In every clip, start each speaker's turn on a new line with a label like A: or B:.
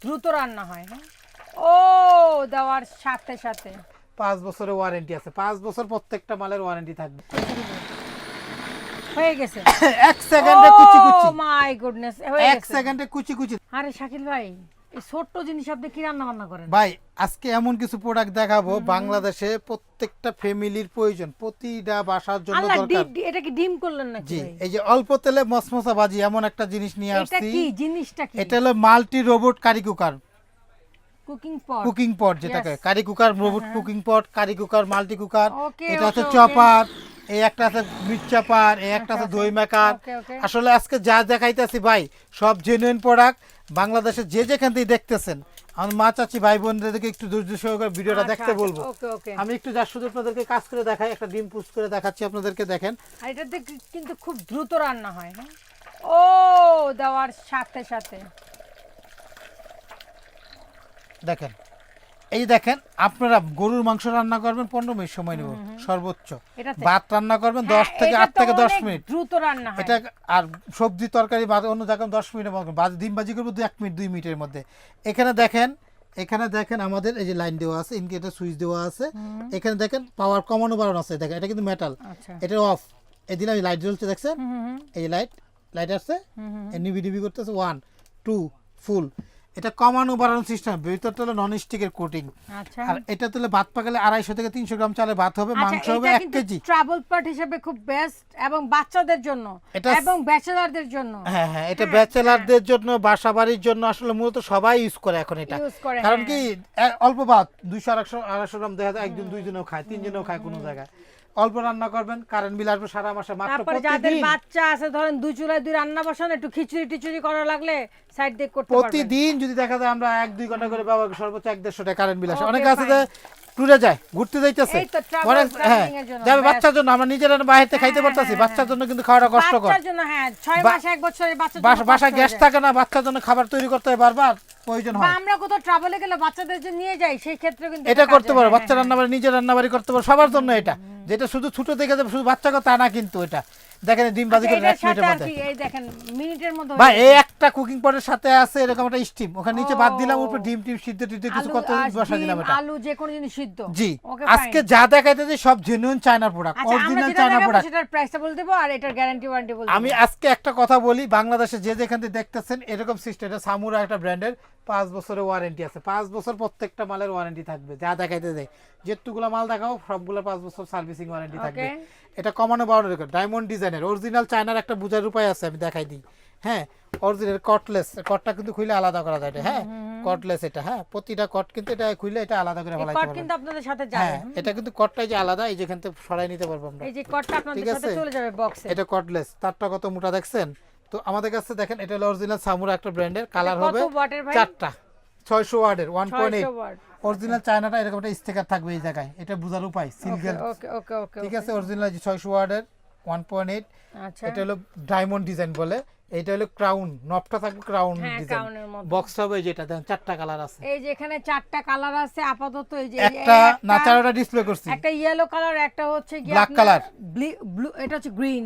A: দ্রুত রান্না হয় হ্যাঁ? ও দেওয়ার সাথে সাথে।
B: পাঁচ বছরের ওয়ারেন্টি আছে। পাঁচ বছর প্রত্যেকটা মালের ওয়ারেন্টি থাকবে।
A: হয়ে গেছে?
B: এক সেকেন্ডে কুচি কুচি।
A: মাই গুডনেস
B: এক সেকেন্ডে কুচি কুচি।
A: আরে শাকিল ভাই এই ছোট্ট জিনিস আপনি কি রান্না বান্না করেন?
B: ভাই আজকে এমন কিছু প্রোডাক্ট দেখাবো বাংলাদেশে প্রত্যেকটা ফ্যামিলির প্রয়োজন। প্রতিটা বাসার জন্য দরকার।
A: এটা কি ডিম করলেন নাকি
B: জি এই যে অল্প তেলে মসমসা বাজি এমন একটা জিনিস নিয়ে
A: এটা
B: আসছি।
A: কি? জিনিসটা কি?
B: এটা হলো multi robot curry cooker.
A: Cooking pot.
B: Cooking pot যেটাকে
A: হ্যাঁ,
B: curry cooker robot cooking pot curry cooker multi cooker. এটা হচ্ছে. চপার এই একটা আছে মিট চাপার এই একটা আছে দই মেকার. আসলে আজকে যা দেখাইতেছি ভাই সব জেনুইন প্রোডাক্ট বাংলাদেশে যে যেখান থেকে দেখতেছেন আমার মা চাচি ভাই বোনদেরকে একটু ধৈর্য সহকারে ভিডিওটা দেখতে বলব।
A: ওকে ওকে।
B: আমি একটু যা শুধু আপনাদেরকে কাজ করে দেখাই একটা ডিম পুষ করে দেখাচ্ছি আপনাদেরকে দেখেন।
A: আর এটাতে কি- কিন্তু খুব দ্রুত রান্না হয় হ্যাঁ? ও দেওয়ার সাথে সাথে।
B: দেখেন এই দেখেন আপনারা গরুর মাংস রান্না করবেন পনেরো মিনিট সময় নেব সর্বোচ্চ। ভাত রান্না করবেন দশ
A: হ্যাঁ,
B: থেকে আট থেকে দশ মিনিট।
A: দ্রুত রান্না
B: এটা আর সবজি তরকারি বা অন্য জায়গায় দশ মিনিটের মধ্যে ডিম বাজি করব এক মিনিট দুই মিনিটের মধ্যে। এখানে দেখেন এখানে দেখেন আমাদের এই যে লাইন দেওয়া আছে ইনকেটার সুইচ দেওয়া আছে। এখানে দেখেন পাওয়ার কমানো বাড়ানো আছে দেখেন এটা কিন্তু মেটাল
A: আচ্ছা।
B: এটা অফ এই দিলে লাইট জ্বলছে দেখছেন? এই লাইট লাইট আসছে? নিবি নিবি করতেছে ওয়ান টু ফুল এটা কমানো বাড়ানো সিস্টেম ভিতরটা হলো নন স্টিকের কোটিং
A: আচ্ছা।
B: আর এটা তুলে ভাত পাকালে আড়াইশো থেকে তিনশো গ্রাম চালে ভাত হবে মাংস হবে এক কেজি।
A: ট্রাভেল পার্ট হিসেবে খুব বেস্ট এবং বাচ্চাদের জন্য এবং ব্যাচেলারদের জন্য।
B: হ্যাঁ হ্যাঁ এটা ব্যাচেলারদের জন্য বাসা বাড়ির জন্য আসলে মূলত সবাই ইউজ করে এখন এটা। কারণ
A: হ্যাঁ।
B: কি অল্প ভাত দুইশো আড়াইশো আড়াইশো গ্রাম দেখা যায় একজন দুইজনও খায় তিনজনও খায় কোনো জায়গায়। অল্প রান্না করবেন কারেন্ট বিল আসবে সারা মাসে মাত্র
A: তারপরে যাদের বাচ্চা আছে ধরেন দুই চুলায় দুই রান্না বসান একটু খিচুড়ি টিচুড়ি করা লাগলে সাইড দিয়ে করতে পারবেন।
B: প্রতিদিন যদি দেখা যায় আমরা এক দুই ঘণ্টা করে ব্যবহার সর্বোচ্চ এক দেড়শো টাকা কারেন্ট বিল আসে। অনেকে আছে যে ট্যুরে যায় ঘুরতে যাইতেছে।
A: এই তো travel-
B: অনেক হ্যাঁ
A: এর জন্য,
B: যাবে বাচ্চার জন্য আমরা নিজেরা বাইরে খাইতে পারতাছি। বাচ্চার জন্য কিন্তু খাওয়াটা কষ্টকর।
A: বাচ্চার জন্য হ্যাঁ ছয় মাস এক বছরের বাচ্চার জন্য
B: বাসা বাসায় গ্যাস থাকে না বাচ্চার জন্য খাবার তৈরি করতে হয় বারবার প্রয়োজন হয়।
A: আমরা কোথাও ট্রাভেলে গেলে বাচ্চাদের যে নিয়ে যাই সেই ক্ষেত্রে কিন্তু
B: এটা করতে পারো বাচ্চা
A: হ্যাঁ,
B: রান্নাবাড়ি নিজের রান্নাবাড়ি করতে পারো সবার জন্য এটা। যেটা শুধু ছোট দেখে যাবে শুধু বাচ্চাকে তা না কিন্তু এটা। দেখেন ডিম বাজি
A: আচ্ছা,
B: করে এক মিনিটের মধ্যে।
A: এই দেখেন মিনিটের মধ্যে
B: ভাই এই একটা কুকিং পটের সাথে আছে এরকম একটা স্টিম ওখানে নিচে বাদ দিলাম উপরে ডিম টিম সিদ্ধ টিদ্ধ কিছু কত বসা দিলাম এটা।
A: আলু যে কোনো জিনিস সিদ্ধ।
B: জি আজকে যা দেখাইতেছে সব জেনুইন চায়নার প্রোডাক্ট অরিজিনাল চায়না প্রোডাক্ট
A: সেটার প্রাইসটা বলে দেবো আর এটার গ্যারান্টি ওয়ারেন্টি বলে
B: আমি আজকে একটা কথা বলি বাংলাদেশে যে যেখান থেকে দেখতেছেন এরকম সিস্টেম এটা সামুরা একটা ব্র্যান্ডের পাঁচ বছরের ওয়ারেন্টি আছে। পাঁচ বছর প্রত্যেকটা মালের ওয়ারেন্টি থাকবে। যা দেখাইতে দেয় যেটুকুলো মাল দেখাও সবগুলো পাঁচ বছর সার্ভিসিং ওয়ারেন্টি থাকবে। এটা কমানো বাড়ানো রেকর্ড ডায়মন্ড ডিজাইনের অরিজিনাল চায়নার একটা বুঝার উপায় আছে আমি দেখাই দিই। হ্যাঁ অরিজিনাল কটলেস কটটা কিন্তু খুলে আলাদা করা যায় হ্যাঁ? কটলেস এটা হ্যাঁ? প্রতিটা কট কিন্তু এটা খুলে এটা আলাদা করে
A: এই কট কিন্তু আপনাদের সাথে যাবে
B: হ্যাঁ এটা কিন্তু কটটাই যে আলাদা এই যেখান থেকে সরাই নিতে পারব আমরা।
A: এই যে কটটা আপনাদের সাথে চলে যাবে বক্সে
B: এটা কটলেস তারটা কত মোটা দেখছেন? তো আমাদের কাছে দেখেন এটা হলো অরিজিনাল সামুরা একটা ব্র্যান্ডের কালার হবে? চারটা। ছয়শো ওয়ার্ডের ওয়ান পয়েন্ট
A: 600
B: এইট অরিজিনাল চায়নাটা এরকম একটা স্টিকার থাকবে এই জায়গায় এটা বোঝার উপায় সিঙ্গেল ঠিক আছে অরিজিনাল ছয়শো ওয়ার্ডের ওয়ান পয়েন্ট এইট
A: আচ্ছা।
B: এটা হলো ডায়মন্ড ডিজাইন বলে এটা হলো ক্রাউন নবটা থাকবে ক্রাউন ডিজাইন। বক্স হবে যেটা দেখেন চারটা কালার আছে।
A: এই যে এখানে চারটা কালার আছে আপাতত এই যে
B: একটা না চারটা ডিসপ্লে করছি।
A: একটা ইয়েলো কালার একটা হচ্ছে কি
B: Black
A: আপনার
B: color।
A: ব্লু এটা হচ্ছে গ্রিন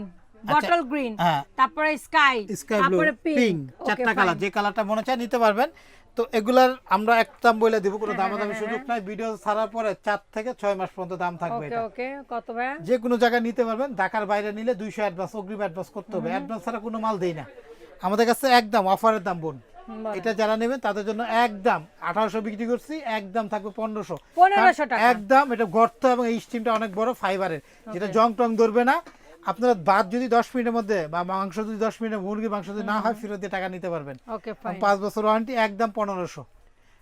A: বটল গ্রিন
B: হ্যাঁ।
A: তারপরে স্কাই
B: স্কাই ব্লু পিঙ্ক চারটা কালার যে কালারটা মনে চায় নিতে পারবেন। তো এগুলার আমরা একদম বলে দিব কোনো দামাদামি সুযোগ নাই। ভিডিও ছাড়ার পরে চার থেকে ছয় মাস পর্যন্ত দাম থাকবে এটা।
A: ওকে কত ভাইয়া?
B: যে কোনো জায়গায় নিতে পারবেন। ঢাকার বাইরে নিলে দুইশো অ্যাডভান্স অগ্রিম অ্যাডভান্স করতে হবে। অ্যাডভান্স ছাড়া কোনো মাল দেই না। আমাদের কাছে একদম অফারের দাম বোন। এটা যারা নেবেন তাদের জন্য একদম আঠারোশো বিক্রি করছি একদম থাকবে পনেরোশো।
A: 1500
B: একদম এটা গর্ত এবং এই স্টিমটা অনেক বড় ফাইবারের যেটা জং টং ধরবে না। আপনারা ভাত যদি দশ মিনিটের মধ্যে বা মাংস যদি দশ মিনিটের মুরগির মাংস যদি না হয় ফেরত দিয়ে টাকা নিতে পারবেন। পাঁচ বছর ওয়ারেন্টি একদম পনেরোশো।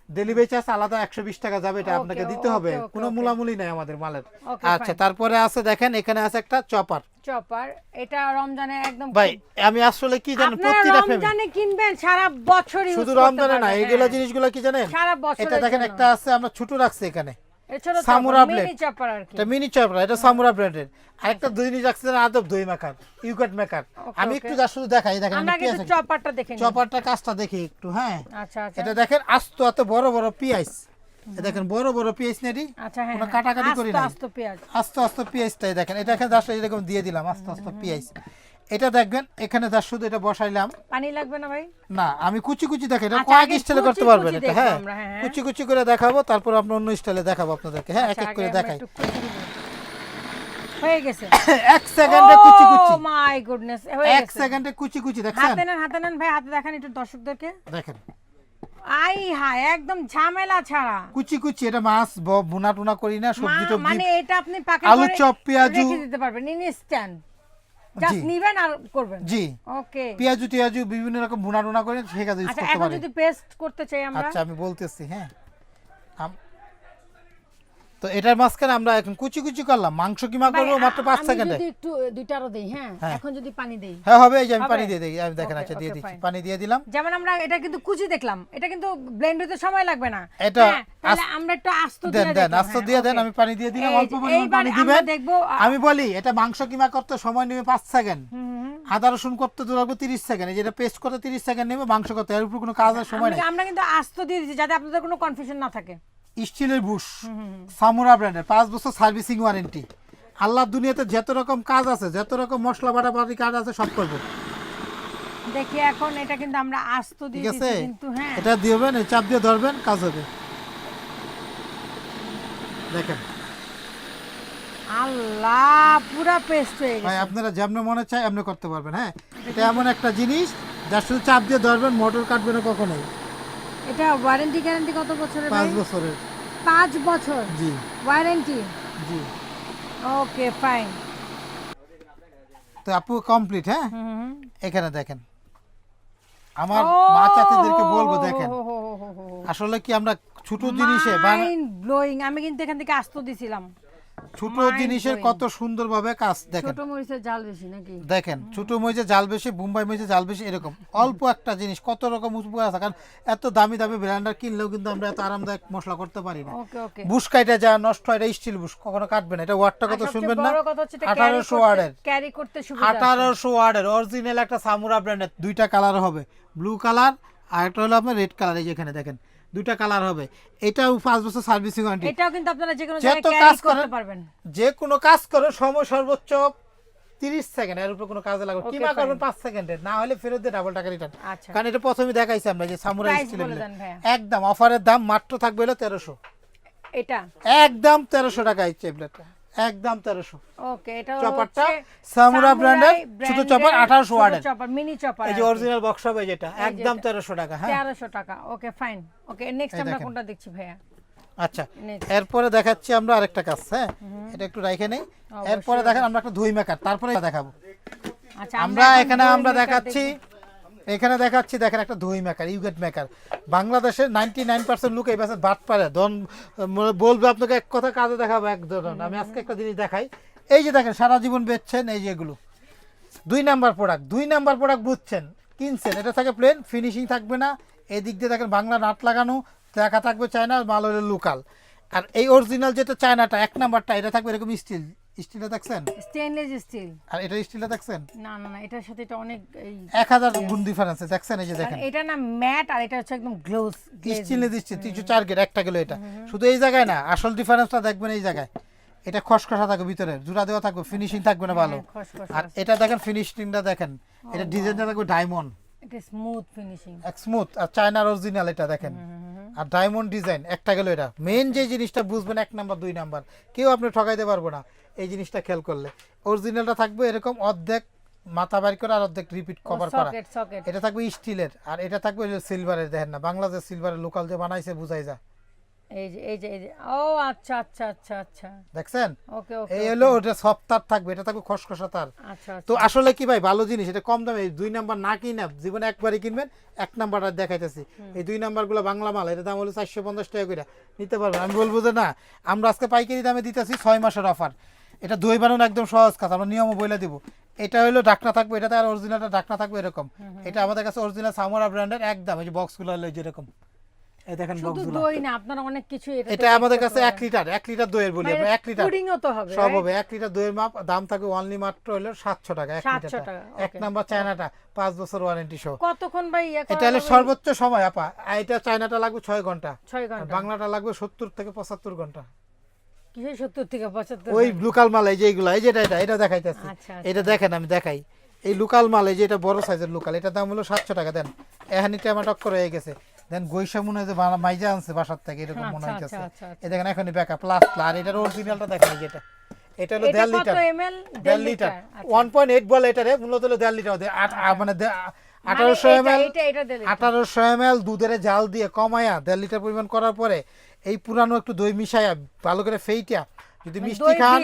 B: ডেলিভারি চার্জ আলাদা একশো বিশ টাকা যাবে এটা আপনাকে দিতে হবে। কোনো. মূলামূলি নাই আমাদের মালের। আচ্ছা তারপরে আছে দেখেন এখানে আছে একটা চপার।
A: চপার এটা রমজানে একদম
B: ভাই আমি আসলে কি জানেন প্রতিটা
A: রমজানে কিনবেন সারা বছর ইউজ
B: শুধু রমজানে না এইগুলো
A: হ্যাঁ।
B: জিনিসগুলো কি জানেন?
A: সারা বছরের
B: এটা দেখেন একটা আছে আমরা ছোট রাখছি এখানে। সামুরা এটা মিনি চপরা এটা সামুরা ব্র্যান্ডের আরেকটা দুই জিনিস রাখছি আদব দই মেকার ইউকাট মেকার আমি একটু যা শুধু দেখাই দেখেন
A: আমরা
B: আমি কি
A: কিন্তু
B: আছে
A: চপারটা দেখে
B: চপারটা কাজটা দেখি একটু হ্যাঁ।
A: আচ্ছা আচ্ছা।
B: এটা দেখেন আস্ত এত বড় বড় পিয়াইস দেখেন বড় বড় পিয়াইস নেডি
A: আচ্ছা হ্যাঁ
B: কোনো
A: হ্যাঁ।
B: কাটাকাটি করি
A: আস্ত
B: নাই।
A: আস্তে
B: আস্তে দেখেন এটা এখানে জাস্ট এরকম দিয়ে দিলাম আস্তে আস্তে পিএইচ এটা দেখবেন এখানে যা শুধু এটা বসাইলাম।
A: পানি লাগবে না ভাই?
B: না আমি কুচি কুচি দেখেন এটা
A: আচ্ছা,
B: কয়েক স্টাইলে করতে পারবেন এটা হ্যাঁ।
A: হ্যাঁ, হ্যাঁ।
B: কুচি কুচি করে দেখাবো তারপর আপনি অন্য স্টাইলে দেখাবো আপনাদেরকে হ্যাঁ এক
A: আচ্ছা,
B: এক করে দেখাই।
A: হয়ে গেছে।
B: এক সেকেন্ডে কুচি কুচি।
A: ও মাই গুডনেস হয়ে
B: এক সেকেন্ডে কুচি কুচি দেখছেন?
A: হাতে নেন হাতে নেন ভাই হাতে দেখান একটু দর্শকদেরকে।
B: দেখেন।
A: আই হায় একদম ঝামেলা ছাড়া।
B: কুচি কুচি এটা মাছ ব- ভুনা টুনা করি না সবজি টবজি।
A: মানে এটা আপনি পাকা
B: আলু চপ, পেঁয়াজু।
A: রেখে দিতে পারবেন ইনস্ট্যান্ট জাস্ট নিবেন আর করবেন।
B: জি।
A: ওকে।
B: পেঁয়াজু টিয়াজু বিভিন্ন রকম ভুনা টুনা করে সে কাজে ইউজ
A: আচ্ছা এখন যদি পেস্ট করতে চাই আমরা?
B: আচ্ছা আমি বলতেছি হ্যাঁ। তো এটার মাঝখানে আমরা এখন কুচি কুচি করলাম। মাংস কিমা করব মাত্র পাঁচ সেকেন্ডে?
A: যদি একটু দুইটা আরও দেই হ্যাঁ?
B: হ্যাঁ।
A: এখন যদি পানি দেই।
B: হ্যাঁ হবে এই যে আমি পানি দিয়ে দিই আমি দেখেন আচ্ছা দিয়ে দিচ্ছি পানি দিয়ে দিলাম।
A: যেমন আমরা এটা কিন্তু কুচি দেখলাম এটা কিন্তু ব্লেন্ড হতে সময় লাগবে না।
B: এটা
A: হ্যাঁ, তাহলে আমরা একটু আস্ত দিয়ে
B: দেন আস্ত
A: হ্যাঁ,
B: দিয়ে দেন আমি পানি দিয়ে দিলাম অল্প পরিমাণ পানি দিবেন। আমি বলি এটা মাংস কিমা করতে সময় নেবে পাঁচ সেকেন্ড। আদা রসুন করতে তো লাগবে তিরিশ সেকেন্ড এই যেটা পেস্ট করতে তিরিশ সেকেন্ড নেবে মাংস করতে এর উপর কোনো কাজের সময় নেই।
A: আমরা কিন্তু আস্ত দিয়ে দিচ্ছি যাতে আপনাদের কোনো কনফিউশন না থাকে।
B: স্টিলের বুশ। সামুরা ব্র্যান্ডের পাঁচ বছর সার্ভিসিং ওয়ারেন্টি আল্লাহ দুনিয়াতে যত রকম কাজ আছে যত রকম মশলা বাটা বাটি কাজ আছে সব করব।
A: দেখি এখন এটা কিন্তু আমরা আস্ত দিয়ে
B: ঠিক আছে
A: কিন্তু হ্যাঁ।
B: এটা দিবেন এই চাপ দিয়ে ধরবেন কাজ হবে। দেখেন।
A: আল্লাহ পুরা পেস্ট হয়ে
B: ভাই
A: গেছে।
B: আপনারা যেমন মনে চায় এমনি করতে পারবেন হ্যাঁ? এটা এমন একটা জিনিস যার শুধু চাপ দিয়ে ধরবেন মোটর কাটবে না কখনোই।
A: এটা ওয়ারেন্টি গ্যারান্টি কত বছরের
B: পাঁচ বছরের।
A: পাঁচ বছর?
B: জি।
A: ওয়ারেন্টি
B: জি।
A: ওকে ফাইন
B: তো আপু কমপ্লিট হ্যাঁ? এখানে দেখেন। আমার মা চাচিদেরকে বলব দেখেন। আসলে কি আমরা ছোট জিনিসে
A: মাইন্ড ব্লোয়িং আমি কিন্তু এখান থেকে আস্ত দিছিলাম।
B: ছোট জিনিসের। কত সুন্দরভাবে কাজ দেখেন।
A: ছোট মরিচের জাল বেশি নাকি?
B: দেখেন ছোট মরিচে জাল বেশি বোম্বাই মরিচে জাল বেশি এরকম। অল্প একটা জিনিস কত রকম উপকার আছে কারণ এত দামি দামি ব্র্যান্ডার কিনলেও কিন্তু আমরা এত আরামদায়ক মশলা করতে পারি না।
A: ওকে ওকে।
B: বুশ কাইটা যা নষ্ট হয় এটা স্টিল বুশ কখনো কাটবে না। এটা ওয়াটটা কত শুনবেন না? আঠারোশো ওয়ার্ডের।
A: ক্যারি করতে।
B: আঠারোশো ওয়ার্ডের অরিজিনাল একটা সামুরা ব্র্যান্ডের দুইটা কালার হবে। ব্লু কালার আর একটা হলো আপনার রেড কালার এই যেখানে দেখেন। দুইটা কালার হবে। এটাও পাঁচ বছর সার্ভিসিং ওয়ারেন্টি
A: এটাও কিন্তু আপনারা যে কোনো জায়গায়
B: কাজ
A: ক্যারি করতে পারবেন।
B: যে কোনো কাজ করে সময় সর্বোচ্চ তিরিশ সেকেন্ড এর উপর কোনো কাজে লাগবে কিমা করবেন 5 সেকেন্ডে না হলে ফেরত দিয়ে ডাবল টাকা রিটার্ন
A: আচ্ছা।
B: কারণ এটা প্রথমে দেখাইছি আমরা যে
A: সামুরাই স্টিল।
B: একদম অফারের দাম মাত্র থাকবে হলো 1300
A: এটা?
B: একদম 1300 টাকা এই চেবলেটটা একদম তেরোশো।
A: ওকে এটা
B: চপারটা সামুরা ব্র্যান্ডের ছোট চপার
A: এর
B: আঠারোশো
A: ছোট
B: ওয়ার্ডের
A: চপার মিনি চপার
B: এই যে অরিজিনাল বক্স হবে যেটা একদম তেরোশো টাকা হ্যাঁ।
A: তেরোশো টাকা ওকে ফাইন ওকে নেক্সট আমরা কোনটা দেখছি ভাইয়া?
B: আচ্ছা এরপরে দেখাচ্ছি আমরা আরেকটা কাজ হ্যাঁ? এটা একটু রাইখে নেই। এরপরে দেখেন আমরা একটা ধুই মেকার তারপরে দেখাবো।
A: আচ্ছা
B: আমরা
A: এখানে
B: আমরা দেখাচ্ছি এখানে দেখাচ্ছি দেখেন একটা দই মেকার ইউগেট মেকার বাংলাদেশের নাইনটি নাইন পার্সেন্ট লোক এই পাশে বাদ পারে। মানে বলবে আপনাকে এক কথা কাজে দেখাবো এক ধরন আমি আজকে একটা জিনিস দেখাই। এই যে দেখেন সারা জীবন বেচছেন এই যেগুলো দুই নাম্বার প্রোডাক্ট দুই নাম্বার প্রোডাক্ট বুঝছেন কিনছেন। এটা থাকে প্লেন ফিনিশিং থাকবে না। এদিক দিয়ে দেখেন বাংলা নাট লাগানো দেখা থাকবে চায়না মাল হলো লোকাল আর এই অরিজিনাল যেটা চায়নাটা এক নাম্বারটা এটা থাকবে এরকম স্টিল স্টিলটা দেখছেন?
A: স্টিল
B: আর এটা স্টিলটা দেখছেন?
A: না না না এটার সাথে এটা অনেক এই
B: এক হাজার গুণ ডিফারেন্স দেখছেন এই যে দেখেন।
A: এটা না ম্যাট আর এটা হচ্ছে একদম
B: স্টিলে চার গেট একটা গেলো এটা। শুধু এই জায়গায় না আসল ডিফারেন্সটা দেখবেন এই জায়গায়। এটা খসখসা থাকবে ভিতরে জোড়া দেওয়া থাকবে ফিনিশিং থাকবে না ভালো। আর এটা দেখেন ফিনিশিংটা দেখেন। এটা ডিজাইনটা থাকবে ডায়মন্ড
A: এটা স্মুথ ফিনিশিং
B: স্মুথ আর চায়নার অরিজিনাল এটা দেখেন। আর ডায়মন্ড ডিজাইন একটা গেল এটা। মেন যে জিনিসটা বুঝবেন এক নাম্বার দুই নাম্বার কেউ আপনি ঠকাইতে পারব না। এই জিনিসটা খেয়াল করলে। অরিজিনালটা থাকবে এরকম অর্ধেক মাথা বাইর করা আর অর্ধেক রিপিট কভার করা। এটা থাকবে স্টিলের আর এটা থাকবে সিলভারের দেখেন না বাংলাদেশ সিলভারের লোকাল যে বানাইছে বুঝাই যা
A: এই যে এই যে এই যে ও আচ্ছা আচ্ছা আচ্ছা আচ্ছা।
B: দেখছেন?
A: ওকে ওকে
B: এই হলো ওটা সফট তার থাকবে এটা থাকবে খসখসা তার
A: আচ্ছা।
B: তো আসলে কি ভাই ভালো জিনিস এটা কম দামে দুই নাম্বার না কিনা জীবনে একবারই কিনবেন এক নাম্বার আর দেখাইতেছি এই দুই নাম্বারগুলো বাংলা মাল এটা দাম হলো চারশো পঞ্চাশ টাকা করে নিতে পারবেন আমি বলব যে না আমরা আজকে পাইকারি দামে দিতেছি ছয় মাসের অফার এটা দই বানানো একদম সহজ কাজ আমরা নিয়মও বলে দিব। এটা হলো ডাকনা থাকবে এটাতে আর অরিজিনালটা ডাকনা থাকবে এরকম। এটা আমাদের কাছে অরিজিনাল সামোরা ব্র্যান্ডের একদম এই যে বক্সগুলো হলো যেরকম এই দেখেন
A: শুধু
B: বক্সগুলো
A: দই না আপনারা অনেক কিছু
B: এটা আমাদের কাছে এক লিটার এক লিটার দইয়ের বলি আমরা এক লিটার।
A: পুডিংও তো হবে
B: সব হবে এক লিটার দইয়ের মাপ দাম থাকবে অনলি মাত্র হলো সাতশো টাকা এক
A: 700 টাকা,
B: এক. নাম্বার চায়নাটা পাঁচ বছর ওয়ারেন্টি সহ।
A: কতক্ষণ ভাই ইয়ে
B: এটা হলো সর্বোচ্চ সময় আপা। এটা চায়নাটা লাগবে ছয় ঘণ্টা।
A: ছয়
B: আর
A: ঘণ্টা।
B: বাংলাটা লাগবে সত্তর থেকে পঁচাত্তর ঘণ্টা।
A: কিসের সত্তর থেকে
B: ওই ব্লু কাল মাল এই যে এইগুলো এই যেটা এটা এটা দেখাইতেছি।
A: আচ্ছা,
B: এটা দেখেন আমি দেখাই। এই লোকাল মাল এই যে এটা বড় সাইজের লোকাল এটা দাম হলো সাতশো টাকা দেন। করে হয়ে গেছে। দেন গৈসা মনে হয় যে মাইজা আনছে বাসার থেকে এরকম মনে
A: আচ্ছা,
B: হইতেছে।
A: আচ্ছা, আচ্ছা, আচ্ছা।
B: এই দেখেন এখনই ব্যাকআপ প্লাস আর এটার অরিজিনালটা দেখেন যেটা এটা। হলো দেড় লিটার। দেড় লিটার ওয়ান পয়েন্ট এইট বলে এটারে মূলত হলো দেড় লিটার। আ- মানে আঠারোশো এম এল আঠারোশো এম এল দুধের জাল দিয়ে কমায়া দেড় লিটার পরিমাণ করার পরে এই পুরানো একটু দই মিশাইয়া ভালো করে ফেইটা যদি মিষ্টি খান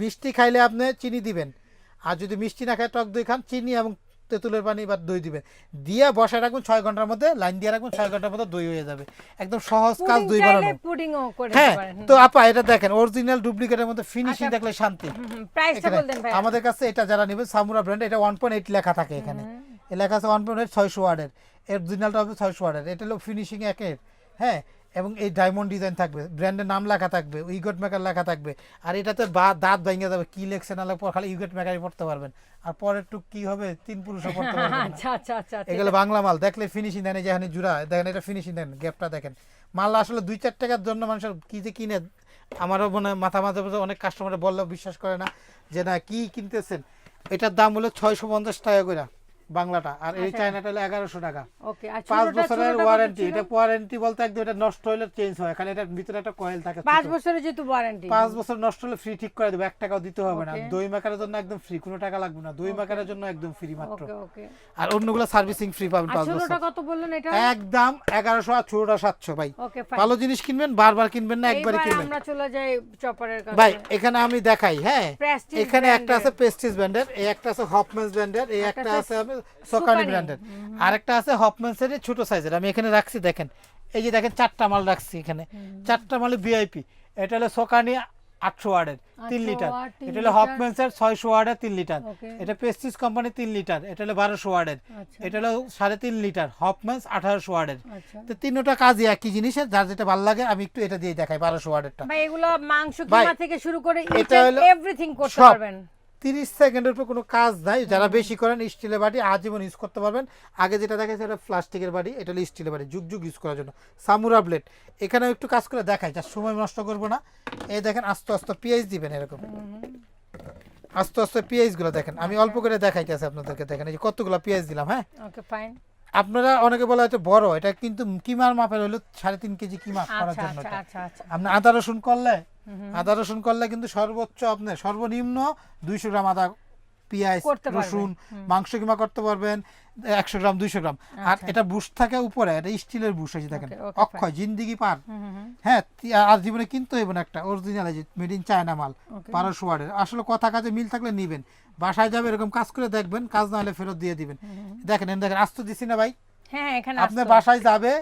B: মিষ্টি খাইলে আপনি চিনি দিবেন। আর যদি মিষ্টি না খায় টক দই খান চিনি এবং তেঁতুলের পানি বা দই দিবেন। দিয়ে বসায় রাখবেন ছয় ঘণ্টার মধ্যে লাইন দিয়ে রাখবেন ছয় ঘণ্টার মধ্যে দই হয়ে যাবে। একদম সহজ কাজ দই বানানো। হ্যাঁ। তো আপা এটা দেখেন অরিজিনাল ডুপ্লিকেটের মধ্যে ফিনিশিং
A: আচ্ছা।
B: দেখলে শান্তি। এখানে
A: ভাই
B: আমাদের কাছে এটা যারা নেবে সামুরা ব্র্যান্ড এটা ওয়ান পয়েন্ট এইট লেখা থাকে এখানে। এ লেখা আছে ওয়ান পয়েন্ট এইট ছয়শো ওয়ার্ডের। অরিজিনালটা হবে ছয়শো ওয়ার্ডের। এটা হলো ফিনিশিং একের। হ্যাঁ এবং এই ডায়মন্ড ডিজাইন থাকবে ব্র্যান্ডের নাম লেখা থাকবে উইগট মেকার লেখা থাকবে। আর এটাতে বা দাঁত ভেঙে যাবে কি লেখছে না লেখা খালি উইগট মেকারই পড়তে পারবেন। আর পরের টুক কি হবে তিন পুরুষও পড়তে পারবেন।
A: আচ্ছা আচ্ছা আচ্ছা আচ্ছা।
B: এগুলো বাংলা মাল দেখলে ফিনিশিং দেন এই যে এখানে জুড়া দেখেন এটা ফিনিশিং দেন গ্যাপটা দেখেন। মাল আসলে দুই চার টাকার জন্য মানুষের কি যে কিনে আমারও মনে হয় মাথা মাঝে অনেক কাস্টমার বললেও বিশ্বাস করে না যে না কি কিনতেছেন? এটার দাম হলো ছয়শো পঞ্চাশ টাকা করে বাংলাটা আর এই
A: আচ্ছা।
B: চায়নাটা হলো এগারোশো টাকা। পাঁচ বছরের ওয়ারেন্টি এটা ওয়ারেন্টি বলতে একদম এটা নষ্ট হলে চেঞ্জ হয় এখানে এটার ভিতরে একটা কয়েল থাকে
A: পাঁচ। বছরের যেহেতু ওয়ারেন্টি
B: পাঁচ বছর নষ্ট হলে ফ্রি ঠিক করে দেবো এক টাকাও দিতে হবে না. দই মাকারের জন্য একদম ফ্রি কোনো টাকা লাগবে না। দই মাকারের জন্য একদম ফ্রি মাত্র।
A: ওকে ওকে।
B: আর অন্যগুলো সার্ভিসিং ফ্রি পাবেন পাঁচ বছর।
A: কত বললেন এটা?
B: একদম এগারোশো আর ছোটটা সাতশো ভাই। ভালো জিনিস কিনবেন বারবার কিনবেন না একবারে
A: এইবার
B: কিনবেন।
A: আমরা চলে যাই চপারের কাছে।
B: ভাই এখানে আমি দেখাই হ্যাঁ? এখানে একটা আছে পেস্টিস ব্র্যান্ডের এই একটা আছে হপমেন্স ব্র্যান্ডের এই
A: একটা আছে
B: সোকানি ব্র্যান্ডের আর একটা আছে হপমেন্সের ছোট সাইজের আমি এখানে রাখছি দেখেন। এই যে দেখেন চারটা মাল রাখছি এখানে। চারটা মালে ভিআইপি এটা হলো সোকানি আটশো ওয়ার্ডের তিন লিটার। এটা হলো
A: লিটার।
B: হপমেন্সের ছয়শো ওয়ার্ডের তিন লিটার। এটা পেস্টিস কোম্পানি তিন লিটার। এটা হলো বারোশো ওয়ার্ডের।
A: আচ্ছা।
B: এটা হলো সাড়ে তিন লিটার। হপমেন্স আঠারোশো ওয়ার্ডের।
A: আচ্ছা।
B: তো তিনটা কাজই একই জিনিসের যার যেটা ভালো লাগে আমি একটু এটা দিয়ে দেখাই বারোশো ওয়ার্ডেরটা।
A: ভাই এগুলো মাংস কিমা থেকে শুরু করে
B: এটা হলো
A: এভরিথিং করতে পারবেন।
B: তিরিশ সেকেন্ডের উপর কোনো কাজ নাই। যারা বেশি করেন স্টিলের বাটি আজীবন ইউজ করতে পারবেন। আগে যেটা দেখাচ্ছে এটা প্লাস্টিকের বাটি এটা হলো স্টিলের বাটি যুগ যুগ ইউজ করার জন্য। সামুরা ব্লেড এখানেও একটু কাজ করে দেখায় যার সময় নষ্ট করব না। এই দেখেন আস্তে আস্তে পিঁয়াজ দিবেন এরকম। আস্তে আস্তে পিঁয়াজগুলো দেখেন। আমি অল্প করে দেখাইতেছি আপনাদেরকে দেখেন। এই যে কতগুলো পিঁয়াজ দিলাম হ্যাঁ?
A: ওকে ফাইন
B: আপনারা অনেকে বলা হয়তো বড় এটা কিন্তু কিমার মাপের হলো সাড়ে তিন কেজি কিমা করার
A: আচ্ছা
B: জন্য
A: আচ্ছা। আচ্ছা আচ্ছা
B: আপনি আদা রসুন করলে আদা রসুন করলে কিন্তু সর্বোচ্চ আপনার সর্বনিম্ন দুইশো গ্রাম আদা পেঁয়াজ রসুন মাংস কিমা করতে পারবেন একশো গ্রাম দুইশো গ্রাম। আর
A: আচ্ছা।
B: এটা বুশ থাকে উপরে এটা স্টিলের বুশ এই যে দেখেন। অক্ষয় জিন্দিগি পার। হ্যাঁ আর জীবনে কিনতে হইব না একটা অরিজিনাল যে মেড ইন চায়না মাল. বারোশো ওয়ার্ডের। আসলে কথা কাজে মিল থাকলে নিবেন। বাসায় যাবে এরকম কাজ করে দেখবেন কাজ না হলে ফেরত দিয়ে দিবেন। দেখেন দেখেন আস্ত দিছি না ভাই?
A: হ্যাঁ
B: আপনার বাসায় যাবে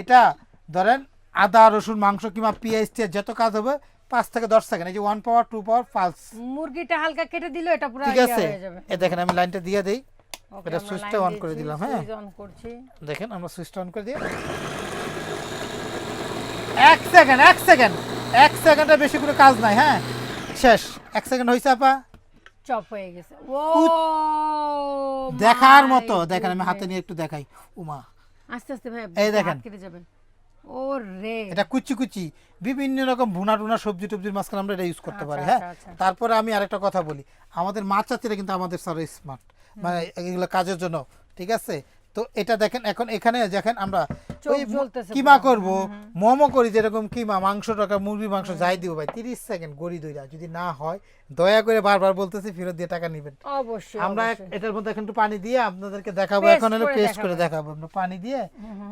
B: এটা ধরেন আদা রসুন মাংস কিংবা পেঁয়াজ টিয়াজ যত কাজ হবে পাঁচ থেকে দশ সেকেন্ড এই যে one power two power pulse
A: মুরগিটা হালকা কেটে দিলে এটা পুরো
B: ঠিক আছে? এ দেখেন আমি লাইনটা দিয়ে দেই। এটা সুইচটা অন করে দিলাম, হ্যাঁ? দেখেন আমরা সুইচটা অন করে দিই এক সেকেন্ড এক সেকেন্ড এক সেকেন্ডের বেশি কোনো কাজ নাই হ্যাঁ? শেষ। এক সেকেন্ড হয়েছে আপা।
A: চপ হয়ে গেছে। ও
B: দেখার মতো। দেখেন আমি হাতে নিয়ে একটু দেখাই। উমা।
A: আস্তে আস্তে ভাই
B: এই দেখেন।
A: কেটে যাবে ও রে
B: এটা কুচি কুচি বিভিন্ন রকম ভুনা টুনা সবজি টবজির মাঝখানে আমরা এটা ইউজ করতে পারি
A: আচ্ছা,
B: হ্যাঁ?
A: আচ্ছা, আচ্ছা।
B: তারপরে আমি আরেকটা কথা বলি আমাদের মা চাচিরা কিন্তু আমাদের স্যার স্মার্ট মানে এগুলো কাজের জন্য ঠিক আছে? তো এটা দেখেন এখন এখানে দেখেন আমরা ওই কিমা করব মোমো করি যেরকম কিমা মাংস টাকা মুরগি মাংস যাই দিব ভাই তিরিশ সেকেন্ড গড়ি দইরা যদি না হয় দয়া করে বারবার বলতেছি ফেরত দিয়ে টাকা নেবেন।
A: অবশ্যই
B: আমরা এটার মধ্যে এখন একটু পানি দিয়ে আপনাদেরকে দেখাবো এখন পেস্ট করে দেখাবো। আমরা পানি দিয়ে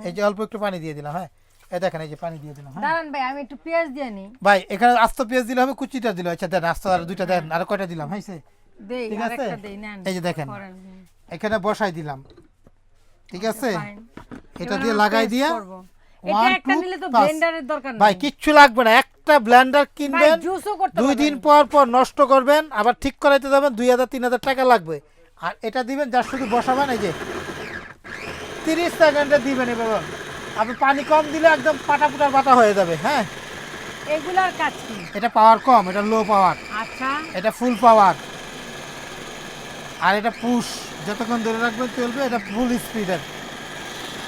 B: এই যে অল্প একটু পানি দিয়ে দিলাম হ্যাঁ? এই দেখেন এই যে পানি দিয়ে দিলাম হ্যাঁ?
A: দাঁড়ান ভাই আমি একটু পেঁয়াজ দিয়ে নিই
B: ভাই এখানে আস্ত পেঁয়াজ দিলে হবে কুচিটা দিলে আচ্ছা দেন আস্ত আর দুইটা দেন আর কয়টা দিলাম হয়েছে
A: দেই? আরেকটা দেই নেন
B: এই যে দেখেন এখানে বসাই দিলাম। ঠিক আছে? এটা দিয়ে লাগাই দিয়ে।
A: এটা একটা
B: two,
A: নিলে তো ব্লেন্ডারের দরকার নেই।
B: ভাই কিচ্ছু লাগবে না একটা ব্লেন্ডার কিনবেন দুই দিন পর পর নষ্ট করবেন আবার ঠিক করাইতে যাবেন দুই হাজার তিন হাজার টাকা লাগবে। আর এটা দিবেন যা শুধু বসাবেন এই যে তিরিশ সেকেন্ডে দিবেন এবার আপনি পানি কম দিলে একদম পাটা পুটার বাটা হয়ে যাবে হ্যাঁ?
A: এগুলার কাজ কি?
B: এটা পাওয়ার কম এটা লো পাওয়ার
A: আচ্ছা।
B: এটা ফুল পাওয়ার আর এটা পুশ যতক্ষণ ধরে রাখবেন চলবে এটা ফুল স্পিডের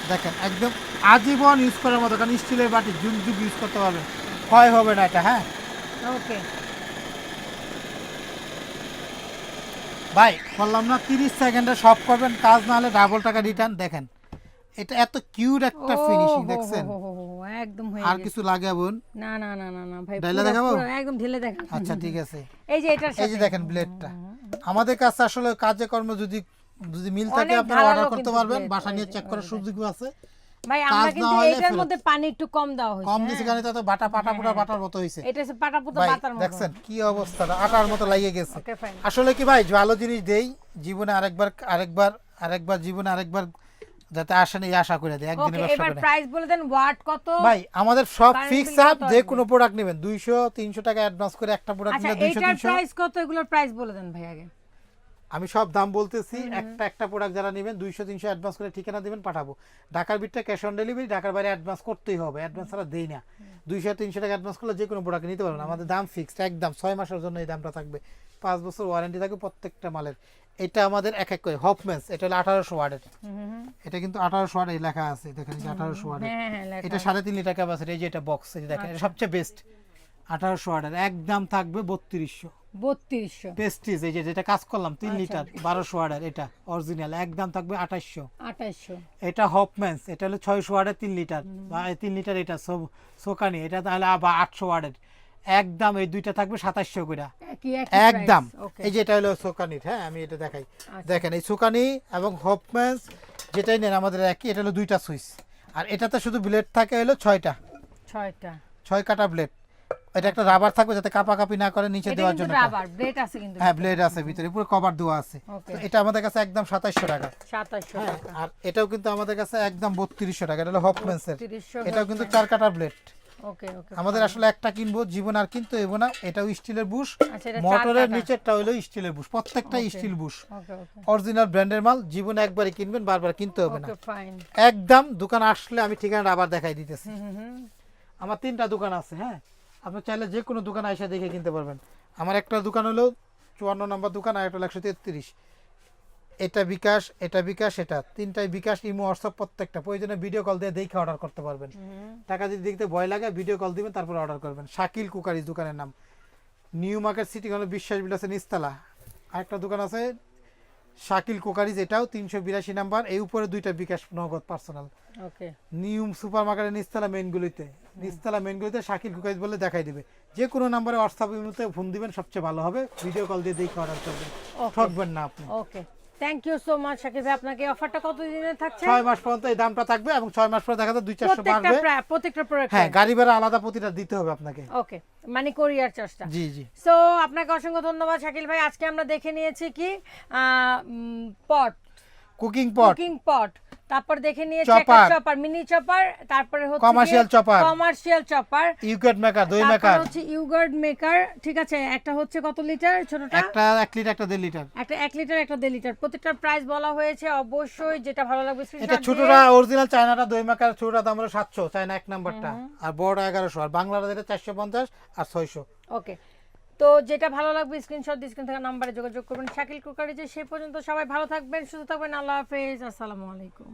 B: দেখেন একদম আজীবন ইউজ করার মতো কারণ স্টিলের বাটি যুগ যুগ ইউজ করতে পারবেন। ক্ষয় হবে না এটা হ্যাঁ?
A: ওকে
B: ভাই বললাম না তিরিশ সেকেন্ডে সব করবেন কাজ না হলে ডাবল টাকা রিটার্ন দেখেন। এটা এত কিউট একটা ফিনিশিং দেখছেন?
A: একদম হয়ে
B: আর কিছু লাগে বোন
A: না না না না না ভাই
B: ঢেলে দেখাবো?
A: একদম ঢেলে দেখা
B: আচ্ছা ঠিক আছে।
A: এই যে এটার
B: এই যে দেখেন ব্লেডটা আমাদের কাছে আসলে কাজে কর্ম যদি যদি মিল থাকে আপনারা অর্ডার করতে পারবেন। বাসা নিয়ে চেক করার সুযোগ আছে।
A: ভাই আমরা কিন্তু এটার মধ্যে পানি একটু কম দেওয়া হয়েছে
B: কম দিছি কারণে তো বাটা পাটা পুরা বাটার মতো হইছে।
A: এটা হচ্ছে পাটা
B: ভাই
A: পাতার মতো।
B: দেখছেন কি অবস্থা আটার মতো লাগিয়ে গেছে। আসলে কি ভাই ভালো জিনিস দেই জীবনে আরেকবার আরেকবার আরেকবার জীবনে আরেকবার যাতে আসেন এই আশা করে দেয় একদিনে
A: ওকে
B: ব্যবসা
A: এবার
B: করে।
A: প্রাইস বলে দেন ওয়াট কত?
B: ভাই আমাদের সব ফিক্স আপ যে কোনো প্রোডাক্ট নেবেন। দুইশো তিনশো টাকা অ্যাডভান্স করে একটা প্রোডাক্ট
A: আচ্ছা
B: নিলে দুইশো
A: এইটার
B: তিনশো।
A: প্রাইস কত? এগুলোর প্রাইস বলে দেন ভাই আগে।
B: আমি সব দাম বলতেছি একটা একটা প্রোডাক্ট যারা নেবেন দুইশো তিনশো অ্যাডভান্স করে ঠিকানা দিবেন পাঠাবো। ঢাকার বিটটা ক্যাশ অন ডেলিভারি ঢাকার বাইরে অ্যাডভান্স করতেই হবে অ্যাডভান্স ছাড়া দেই না। দুইশো তিনশো টাকা অ্যাডভান্স করলে যে কোনো প্রোডাক্ট নিতে পারবেন। আমাদের দাম ফিক্সড একদম ছয় মাসের জন্য এই দামটা থাকবে। পাঁচ বছর ওয়ারেন্টি থাকবে প্রত্যেকটা মালের। এটা আমাদের এক এক করে হফমেন্স এটা হলো আঠারোশো ওয়ার্ডের। এটা কিন্তু আঠারোশো ওয়ার্ড লেখা আছে দেখেন যে আঠারোশো ওয়ার্ডের
A: হ্যাঁ হ্যাঁ
B: এটা সাড়ে তিন লিটার ক্যাপাসিটি এই যে এটা বক্স এই দেখেন এটা সবচেয়ে বেস্ট আঠারোশো ওয়ার্ডের। একদম থাকবে বত্রিশশো।
A: বত্রিশশো।
B: পেস্টিজ এই যে যেটা কাজ করলাম তিন
A: আচ্ছা।
B: লিটার বারোশো ওয়ার্ডের এটা অরিজিনাল একদম থাকবে আঠাশশো
A: আঠাইশশো।
B: এটা হপম্যান্স এটা হলো ছয়শো ওয়ার্ডের তিন লিটার বা তিন লিটার এটা সব সোকানি এটা তাহলে আবার আটশো ওয়ার্ডের। একদম এই দুইটা থাকবে সাতাশশো করে। একদম। এই যে এটা হলো সোকানির হ্যাঁ আমি এটা দেখাই।
A: আচ্ছা।
B: দেখেন এই সোকানি এবং হপম্যান্স যেটাই নেন আমাদের একই এটা হলো দুইটা সুইচ। আর এটাতে শুধু ব্লেড থাকে হলো ছয়টা।
A: ছয়টা।
B: ছয় কাটা ব্লেড। এটা একটা রাবার থাকবে যাতে কাপাকাপি না করে নিচে দেওয়ার জন্য
A: রাবার ব্লেড আছে কিন্তু
B: হ্যাঁ ব্লেড আছে ভিতরে পুরো কভার দেওয়া আছে। এটা আমাদের কাছে একদম সাতাশশো টাকা।
A: সাতাশশো
B: হ্যাঁ
A: টাকা।
B: আর এটাও কিন্তু আমাদের কাছে একদম বত্রিশশো টাকা এটা হলো হপম্যান্সের।
A: 3200
B: এটাও কিন্তু চার কাটা ব্লেড। আমাদের আসলে একটা কিনবো জীবন আর কিনতে হইব না এটাও স্টিলের বুশ
A: আচ্ছা
B: মোটরের নিচেরটা হলো স্টিলের বুশ
A: প্রত্যেকটা
B: স্টিল বুশ। অরিজিনাল ব্র্যান্ডের মাল জীবনে একবারই কিনবেন বারবার কিনতে হবে না। একদম দোকান আসলে আমি ঠিকানাটা আবার দেখাই দিতেছি। আমার তিনটা দোকান আছে হ্যাঁ? আপনি চাইলে যে কোনো দোকান এসে দেখে কিনতে পারবেন। আমার একটা দোকান হলো চুয়ান্ন নম্বর দোকান আর একটা হলো একশো তেত্রিশ। এটা বিকাশ এটা বিকাশ এটা। তিনটাই বিকাশ ইমো হোয়াটসঅ্যাপ প্রত্যেকটা। প্রয়োজনে ভিডিও কল দিয়ে দেখে অর্ডার করতে পারবেন। টাকা যদি দেখতে ভয় লাগে ভিডিও কল দিবেন তারপর অর্ডার করবেন। শাকিল কুকারিজ দোকানের নাম। নিউ মার্কেট সিটি হলো বিশ্বাস বিলাসে নিস্তালা আরেকটা দোকান আছে শাকিল কুকারিজ এটাও তিনশো বিরাশি নাম্বার। এই উপরে দুইটা বিকাশ নগদ পার্সোনাল
A: ওকে।
B: নিউ সুপার মার্কেটের নিস্তালা মেনগুলিতে নিস্তালা মেনগুলিতে শাকিল কুকারিজ বলে দেখাই দিবে। যে কোনো নাম্বারে হোয়াটসঅ্যাপ ইমোতে ফোন দিবেন সবচেয়ে ভালো হবে। ভিডিও কল দিয়ে দেখে অর্ডার করবেন। ঠকবেন না আপনি।
A: Okay. Thank you so much Shakib ভাই আপনাকে অফারটা কত দিনের থাকছে?
B: 6 মাস পর্যন্ত এই দামটা থাকবে এবং 6 মাস পরে দেখা যায় চারশো
A: প্রত্যেকটা
B: বাড়বে।
A: প্রত্যেকটা প্রোডাক্ট
B: হ্যাঁ গাড়ি ভাড়া আলাদা প্রতিটা দিতে হবে আপনাকে।
A: ওকে মানে কোরিয়ার চার্জটা
B: জি জি।
A: সো আপনাকে অসংখ্য ধন্যবাদ শাকিল ভাই। আজকে আমরা দেখে নিয়েছি কি পট
B: কুকিং পট
A: কুকিং পট তারপর দেখে নিয়েছি
B: Chopper.
A: একটা চপার মিনি চপার তারপরে হচ্ছে
B: Commercial chopper.
A: Commercial chopper
B: yogurt maker দই মেকার
A: হচ্ছে ইউগার্ড মেকার ঠিক আছে? একটা হচ্ছে কত লিটার ছোটটা?
B: একটা এক লিটার একটা দেড় লিটার
A: একটা এক লিটার একটা দেড় লিটার প্রত্যেকটার প্রাইস বলা হয়েছে অবশ্যই যেটা ভালো লাগবে
B: এটা ছোটটা অরিজিনাল চায়নাটা দই মেকার ছোটটা দাম হলো সাতশো চায়না এক নাম্বারটা আর বড়টা এগারোশো আর বাংলাটা যেটা চারশো পঞ্চাশ আর ছয়শো।
A: ওকে তো যেটা ভালো লাগবে স্ক্রিনশট দিয়ে স্ক্রিন থাকা নাম্বারে যোগাযোগ করবেন। শাকিল কুকারি যে সে পর্যন্ত সবাই ভালো থাকবেন সুস্থ থাকবেন। আল্লাহ হাফেজ। আসসালামু আলাইকুম।